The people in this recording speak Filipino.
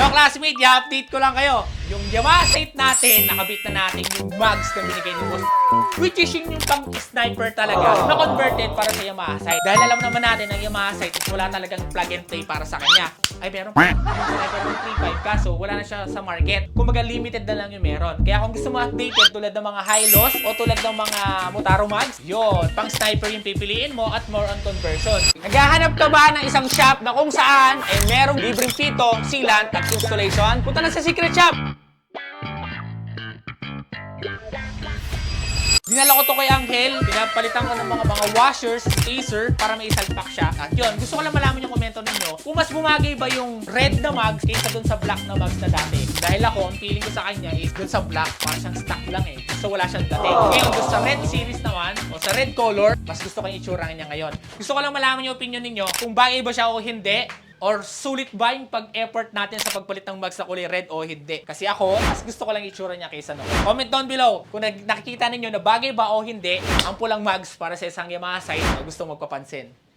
Yo, classmate, i-update ko lang kayo. Yung Yamaha Sight natin, nakabit na natin yung mugs na binigay ni Boss. Which is yung yung pang sniper talaga, na converted para sa Yamaha Sight. Dahil alam naman natin, ang Yamaha is wala talagang plug and play para sa kanya. Ay, meron pa. Sniper ng 3.5 kaso wala na siya sa market. Kumbaga, limited na lang yung meron. Kaya kung gusto mo updated tulad ng mga high-loss o tulad ng mga Motaro mugs, yun, pang sniper yung pipiliin mo at more on conversion. Naghahanap ka ba ng isang shop na kung saan ay merong libreng pito, sealant at installation? Punta na sa Secret Shop! Dinala ko to kay Angel, pinapalitan ko ng mga mga washers, spacer, para may isalpak siya. At yun, gusto ko lang malaman yung komento ninyo kung mas bumagay ba yung red na mugs kaysa dun sa black na mugs na dati. Dahil ako, ang feeling ko sa kanya is dun sa black, parang siyang stock lang eh. So wala siyang dating. Ngayon, dun sa red series naman, o sa red color, mas gusto ko yung itsura niya ngayon. Gusto ko lang malaman yung opinion ninyo kung bagay ba siya o hindi. Or sulit ba yung pag-effort natin sa pagpalit ng mugs na kulay red o hindi? Kasi ako, mas gusto ko lang itsura niya kaysa no. Comment down below kung nakikita ninyo na bagay ba o hindi ang pulang mugs para sa isang Yamaha site na gusto magpapansin.